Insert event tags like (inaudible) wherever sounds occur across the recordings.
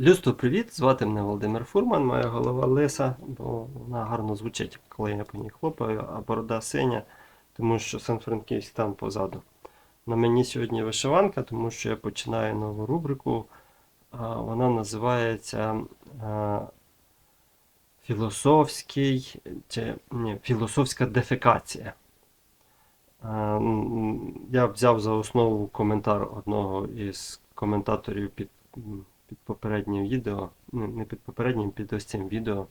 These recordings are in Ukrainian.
Люсто, привіт! Звати мене Володимир Фурман, моя голова лиса, бо вона гарно звучить, коли я по ній хлопаю, а борода синя, тому що Сан-Франківськ там позаду. На мені сьогодні вишиванка, тому що я починаю нову рубрику. Вона називається Філософський чи ні, філософська дефекація. Я взяв за основу коментар одного із коментаторів під, під попереднім відео, ну, не під попереднім, під ось цим відео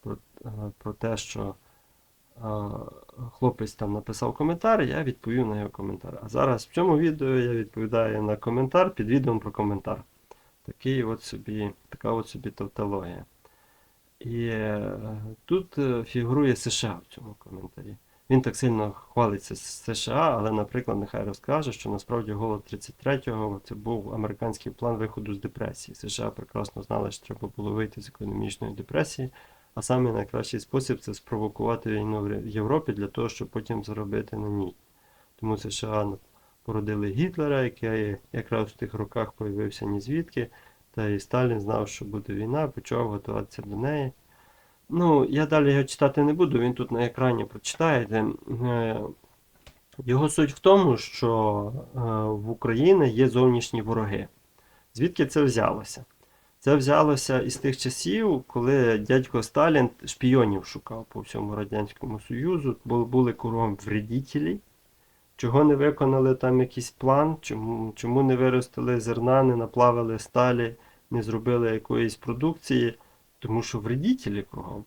про, е, про те, що е, хлопець там написав коментар, я відповів на його коментар. А зараз в цьому відео я відповідаю на коментар під відео про коментар. Такий от собі, така от собі тавтологія. І е, тут фігурує США в цьому коментарі. Він так сильно хвалиться з США, але, наприклад, нехай розкаже, що насправді голод 33-го це був американський план виходу з депресії. США прекрасно знали, що треба було вийти з економічної депресії, а саме найкращий спосіб це спровокувати війну в Європі для того, щоб потім заробити на ній. Тому США породили Гітлера, який якраз в тих роках появився ні звідки, та і Сталін знав, що буде війна, почав готуватися до неї. Ну, я далі його читати не буду, він тут на екрані прочитаєте. Е, Його суть в тому, що е, в Україні є зовнішні вороги. Звідки це взялося? Це взялося із тих часів, коли дядько Сталін шпійонів шукав по всьому Радянському Союзу, бо були кругом вредителі, чого не виконали там якийсь план, чому не виростили зерна, не наплавили сталі, не зробили якоїсь продукції, тому що вредителі кругом.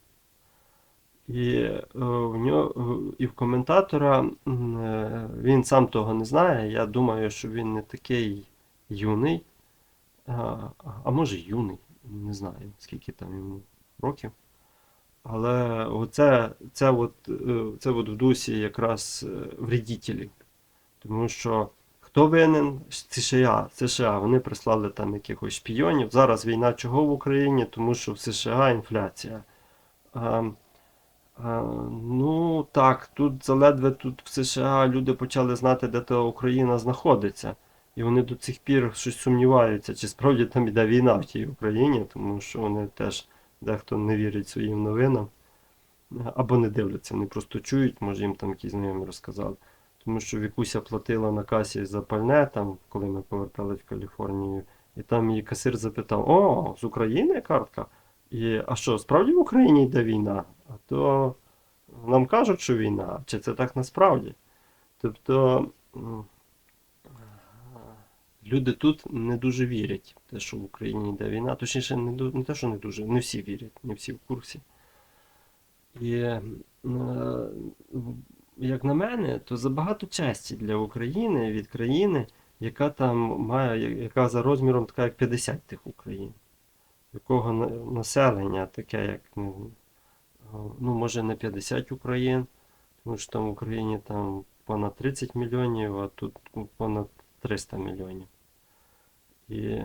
І, е, в нього, і в коментатора е, він сам того не знає. Я думаю, що він не такий юний, а, а може юний, не знаю, скільки там йому років. Але оце, це, от, е, це от в дусі якраз е, вредителів. Тому що хто винен? США. США. Вони прислали там якихось шпійонів. Зараз війна чого в Україні? Тому що в США інфляція. А, а, ну так, тут заледве тут в США люди почали знати, де та Україна знаходиться. І вони до цих пір щось сумніваються, чи справді там іде війна в тій Україні, тому що вони теж дехто не вірить своїм новинам. Або не дивляться, вони просто чують, може їм там якісь знайомі розказали. Тому що Вікуся платила на касі за пальне, там, коли ми повертались в Каліфорнію, і там її касир запитав: О, з України картка? І, а що, справді в Україні йде війна? А то нам кажуть, що війна, чи це так насправді? Тобто люди тут не дуже вірять те, що в Україні йде війна. Точніше, не, не те, що не дуже, не всі вірять, не всі в курсі. І як на мене, то забагато честі для України від країни, яка там має, яка за розміром така як 50 тих Україн. Якого населення таке, як ну, ну, може не 50 Україн, тому що там в Україні там понад 30 мільйонів, а тут ну, понад 300 мільйонів. І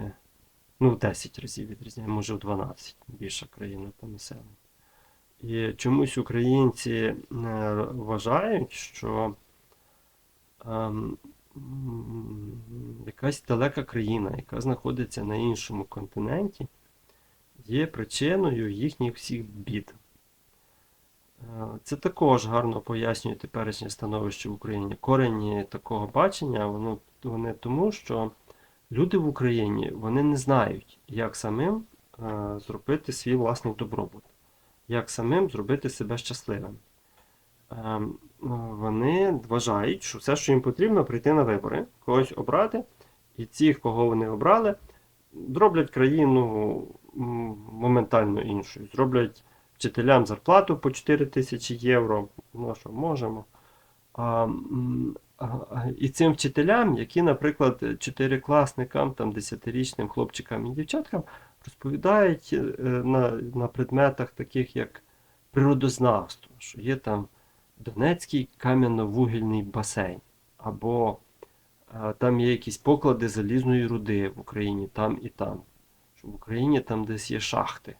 ну, в 10 разів відрізняє, може в 12 більша країна по населенню. І чомусь українці е, вважають, що ем, якась далека країна, яка знаходиться на іншому континенті, є причиною їхніх всіх бід. Е, Це також гарно пояснює теперішнє становище в Україні. Корені такого бачення воно, вони тому, що люди в Україні вони не знають, як самим е, зробити свій власний добробут як самим зробити себе щасливим. Ем, Вони вважають, що все, що їм потрібно, прийти на вибори, когось обрати, і ті, кого вони обрали, зроблять країну моментально іншою. Зроблять вчителям зарплату по 4 тисячі євро, ну що можемо. А, і цим вчителям, які, наприклад, чотирикласникам, там, десятирічним хлопчикам і дівчаткам розповідають е, на, на предметах таких як природознавство, що є там Донецький кам'яно-вугільний басейн, або е, там є якісь поклади залізної руди в Україні там і там, що в Україні там десь є шахти.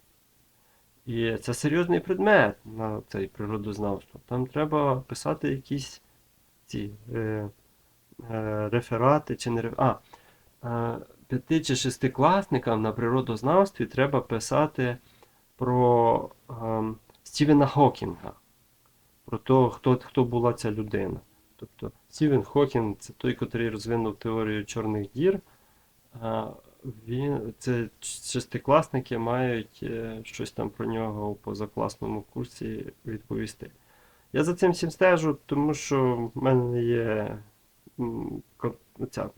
І це серйозний предмет на цей природознавство. Там треба писати якісь ці е, е, реферати чи не реферати. Е, п'яти чи шестикласникам на природознавстві треба писати про ем, Стівена Хокінга, про те, хто, хто була ця людина. Тобто Стівен Хокінг це той, котрий розвинув теорію чорних дір. А, він, це шестикласники мають е, щось там про нього у позакласному курсі відповісти. Я за цим всім стежу, тому що в мене є ця е,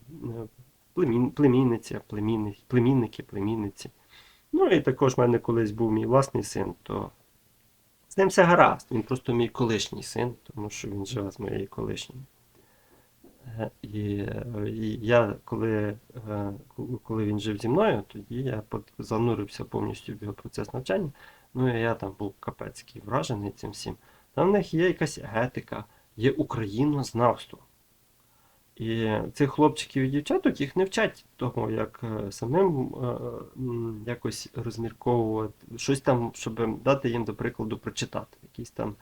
племінниця, племінни, племінники, племінниці. Ну і також в мене колись був мій власний син, то з ним все гаразд. Він просто мій колишній син, тому що він живе з моєю колишньою. Е, І, і я, коли, е, коли він жив зі мною, тоді я занурився повністю в його процес навчання. Ну і я там був капецький вражений цим всім. Там в них є якась етика, є українознавство. І цих хлопчиків і дівчаток їх не вчать того, як е, самим е, якось розмірковувати, щось там, щоб дати їм, до прикладу, прочитати, якийсь там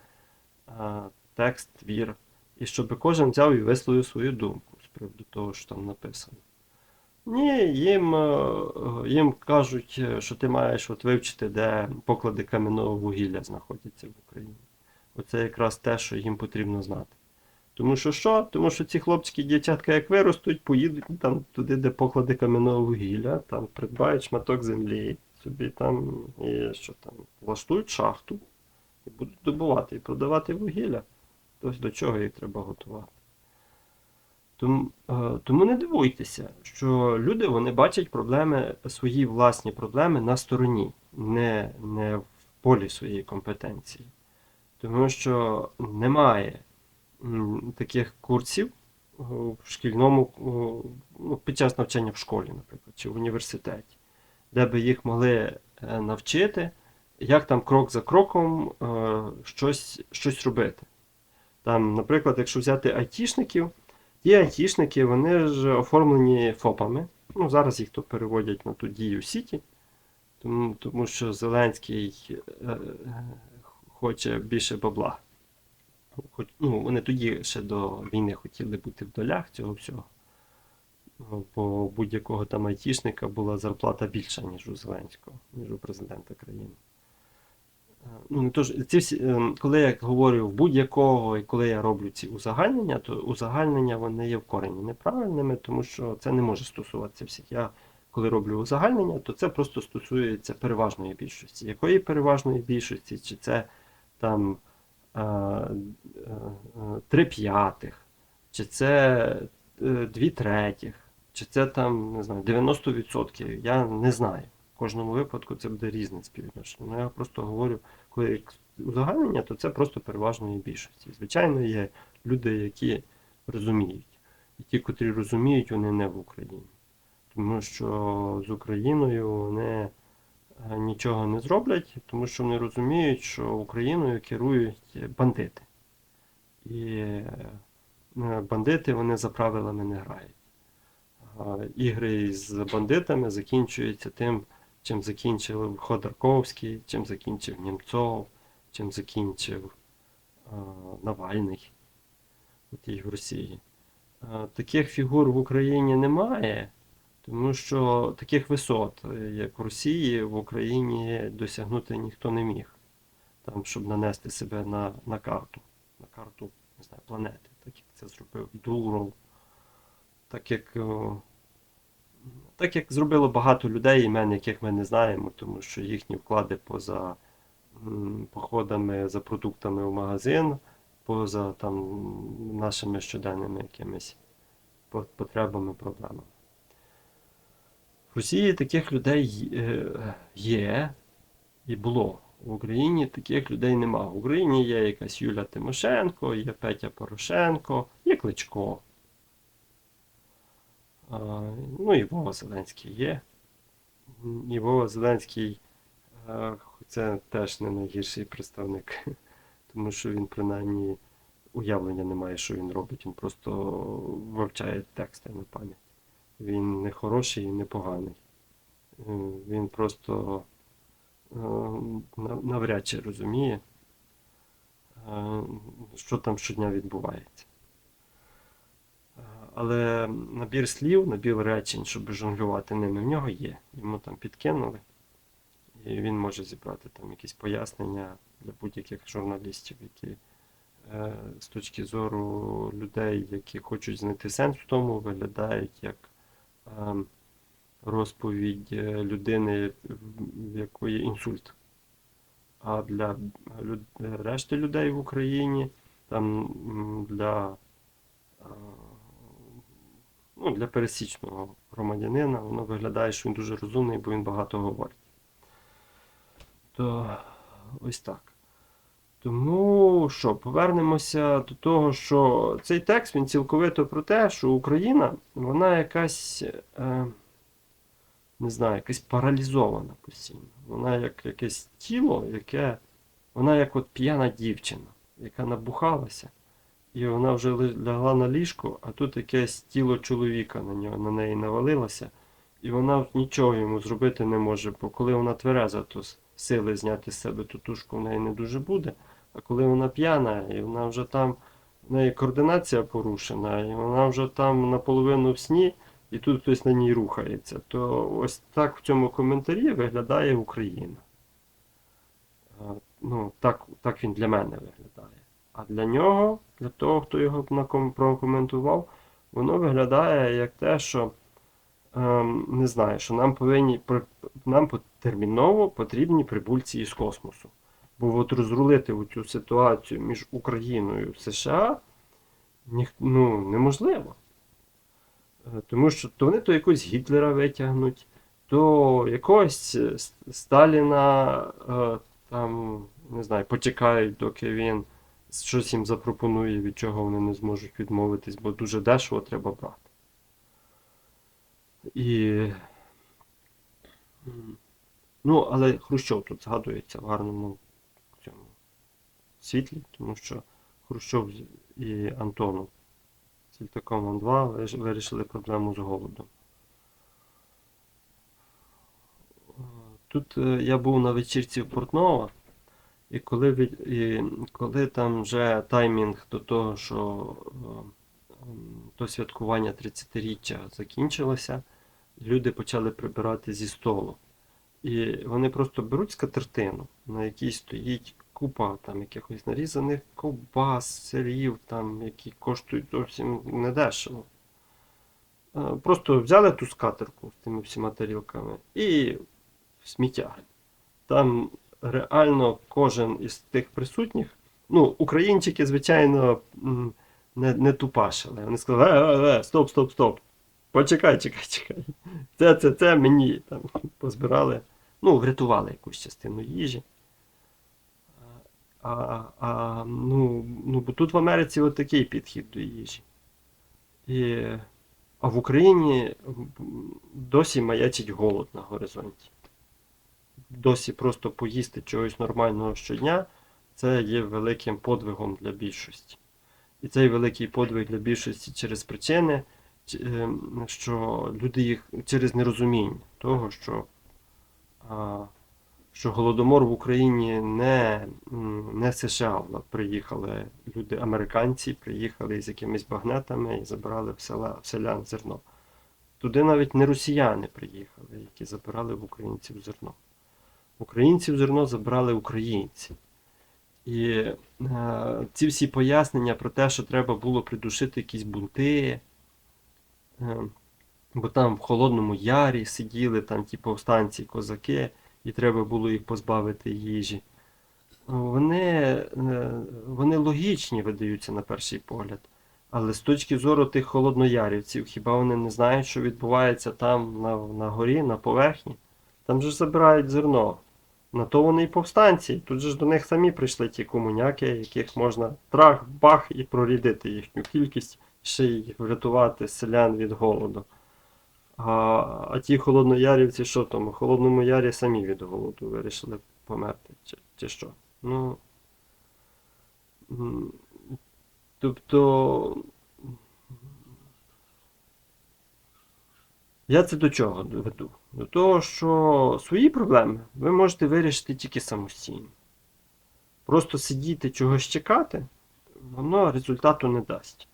е, текст, твір, і щоб кожен взяв і висловив свою думку з приводу того, що там написано. Ні, їм, їм кажуть, що ти маєш от вивчити, де поклади кам'яного вугілля знаходяться в Україні. Оце якраз те, що їм потрібно знати. Тому що що? Тому що ці хлопчики дівчатка, як виростуть, поїдуть там туди, де поклади кам'яного вугілля, там придбають шматок землі, собі там і що там, влаштують шахту і будуть добувати і продавати вугілля. Тобто до чого їх треба готувати. Тому, е, тому не дивуйтеся, що люди вони бачать проблеми, свої власні проблеми на стороні, не, не в полі своєї компетенції. Тому що немає таких курсів в шкільному, ну, під час навчання в школі, наприклад, чи в університеті, де би їх могли е, навчити, як там крок за кроком е, щось, щось робити. Там, наприклад, якщо взяти айтішників, ті айтішники, вони ж оформлені ФОПами. Ну, зараз їх то переводять на ту дію Сіті, тому, тому що Зеленський е, е, хоче більше бабла. Хоч, ну, вони тоді ще до війни хотіли бути в долях цього всього. Ну, Бо будь-якого там айтішника була зарплата більша, ніж у Зеленського, ніж у президента країни. Е, Ну, тож, ці всі, е, коли я говорю в будь-якого, і коли я роблю ці узагальнення, то узагальнення вони є в корені неправильними, тому що це не може стосуватися всіх. Я коли роблю узагальнення, то це просто стосується переважної більшості. Якої переважної більшості? Чи це там е, е, е, три п'ятих, чи це дві третіх, чи це там, не знаю, 90%. Я не знаю. В кожному випадку це буде різне співвідношення. Ну, я просто говорю, коли узагальнення, то це просто переважної більшості. Звичайно, є люди, які розуміють. І ті, котрі розуміють, вони не в Україні. Тому що з Україною вони нічого не зроблять, тому що вони розуміють, що Україною керують бандити. І е, бандити вони за правилами не грають. Ігри з бандитами закінчуються тим, чим закінчив Ходорковський, чим закінчив Німцов, чим закінчив Навальний в Росії. Таких фігур в Україні немає, тому що таких висот, е, як в Росії, в Україні досягнути ніхто не міг. Там, щоб нанести себе на, на карту, на карту не знаю, планети, так як це зробив Дуров, так як, так як зробило багато людей, імен яких ми не знаємо, тому що їхні вклади поза походами за продуктами в магазин, поза там нашими щоденними якимись потребами, проблемами. Росії таких людей е, є і було. В Україні таких людей нема. В Україні є якась Юля Тимошенко, є Петя Порошенко, є Кличко. Ну і Вова Зеленський є. І Вова Зеленський е, це теж не найгірший представник, (laughs) тому що він принаймні уявлення не має, що він робить. Він просто вивчає тексти на пам'ять. Він не хороший і не поганий. Е, Він просто е, навряд чи розуміє, е, що там щодня відбувається. Але набір слів, набір речень, щоб жонглювати ними, в нього є. Йому там підкинули. І він може зібрати там якісь пояснення для будь-яких журналістів, які з точки зору людей, які хочуть знайти сенс в тому, виглядають як розповідь е, людини, в якої інсульт. А для люд- решти людей в Україні, там для, е, ну, для пересічного громадянина, воно виглядає, що він дуже розумний, бо він багато говорить. То ось так. Тому що, повернемося до того, що цей текст він цілковито про те, що Україна, вона якась, е, не знаю, якась паралізована постійно. Вона як якесь тіло, яке, вона як от п'яна дівчина, яка набухалася, і вона вже лягла на ліжко, а тут якесь тіло чоловіка на, нього, на неї навалилося, і вона нічого йому зробити не може, бо коли вона твереза, то сили зняти з себе ту тушку в неї не дуже буде. А коли вона п'яна, і вона вже там, в неї координація порушена, і вона вже там наполовину в сні, і тут хтось на ній рухається, то ось так в цьому коментарі виглядає Україна. Ну, так, так він для мене виглядає. А для нього, для того, хто його прокоментував, воно виглядає як те, що ем, не знаю, що нам повинні нам терміново потрібні прибульці із космосу. Бо от розрулити цю ситуацію між Україною і США ну, неможливо. Е, Тому що то вони то якогось Гітлера витягнуть, то якогось е, Сталіна е, там, не знаю, почекають, доки він щось їм запропонує, від чого вони не зможуть відмовитись, бо дуже дешево треба брати. І. Ну, але Хрущов тут згадується в гарному світлі, тому що Хрущов і Антонов Сільтаком 2 вирішили проблему з голодом. Тут е, я був на вечірці в Портнова, і коли, і коли там вже таймінг до того, що е, то святкування 30-річчя закінчилося, люди почали прибирати зі столу. І вони просто беруть скатертину, на якій стоїть купа там якихось нарізаних ковбас, сирів, там, які коштують зовсім недешево. Е, Просто взяли ту скатерку з тими всіма тарілками і сміття. Там реально кожен із тих присутніх, ну, українчики, звичайно, не, не тупашили. Вони сказали, е, е, е, стоп, стоп, стоп. Почекай, чекай, чекай. Це, це, це мені там позбирали. Ну, врятували якусь частину їжі. А, а, ну, ну, бо тут в Америці от такий підхід до їжі. І, а в Україні досі маячить голод на горизонті. Досі просто поїсти чогось нормального щодня це є великим подвигом для більшості. І цей великий подвиг для більшості через причини, ем, що люди їх через нерозуміння того, що, що голодомор в Україні не, не США приїхали люди, американці, приїхали з якимись багнетами і забирали в, села, в селян зерно. Туди навіть не росіяни приїхали, які забирали в українців зерно. Українців зерно забрали українці. І е, ці всі пояснення про те, що треба було придушити якісь бунти, е, бо там в Холодному Ярі сиділи там ті повстанці, козаки, і треба було їх позбавити їжі. Вони, е, вони логічні видаються на перший погляд. Але з точки зору тих холодноярівців, хіба вони не знають, що відбувається там на, на горі, на поверхні? Там же ж забирають зерно. На то вони і повстанці. Тут же ж до них самі прийшли ті комуняки, яких можна трах, бах і прорідити їхню кількість, ще й врятувати селян від голоду. А, а ті холодноярівці, що там? У Холодному Ярі самі від голоду вирішили померти, чи, чи що? Ну. Тобто. Я це до чого веду? До того, що свої проблеми ви можете вирішити тільки самостійно. Просто сидіти чогось чекати, воно результату не дасть.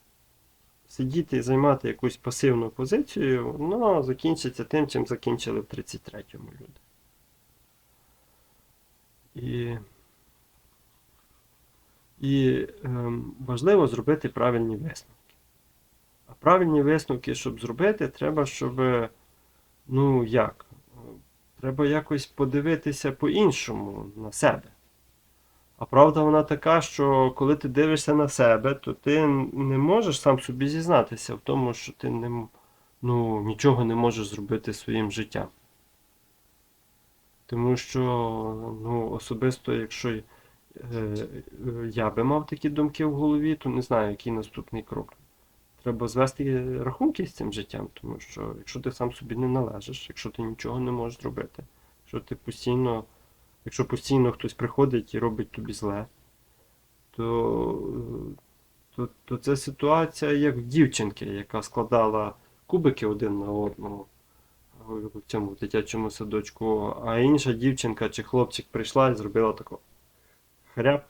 Сидіти і займати якусь пасивну позицію, воно закінчиться тим, чим закінчили в 33-му люди. І, і ем, важливо зробити правильні висновки. А правильні висновки, щоб зробити, треба, щоб, ну як, треба якось подивитися по-іншому на себе. А правда вона така, що коли ти дивишся на себе, то ти не можеш сам собі зізнатися в тому, що ти не, ну, нічого не можеш зробити своїм життям. Тому що, ну, особисто, якщо е, я би мав такі думки в голові, то не знаю, який наступний крок. Треба звести рахунки з цим життям, тому що якщо ти сам собі не належиш, якщо ти нічого не можеш зробити, якщо ти постійно, якщо постійно хтось приходить і робить тобі зле, то, то, то це ситуація як в дівчинки, яка складала кубики один на одного в цьому дитячому садочку, а інша дівчинка чи хлопчик прийшла і зробила тако хряп,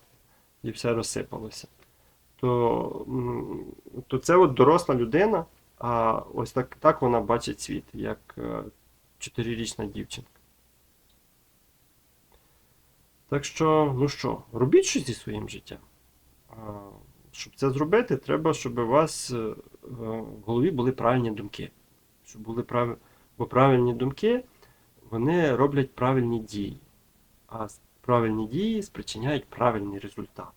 і все розсипалося. То, то це от доросла людина, а ось так, так вона бачить світ, як е, чотирирічна дівчинка. Так що, ну що, робіть щось зі своїм життям. Щоб це зробити, треба, щоб у вас е, в голові були правильні думки. Щоб були прав... Бо правильні думки вони роблять правильні дії. А правильні дії спричиняють правильний результат.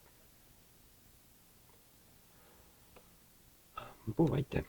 Бувайте.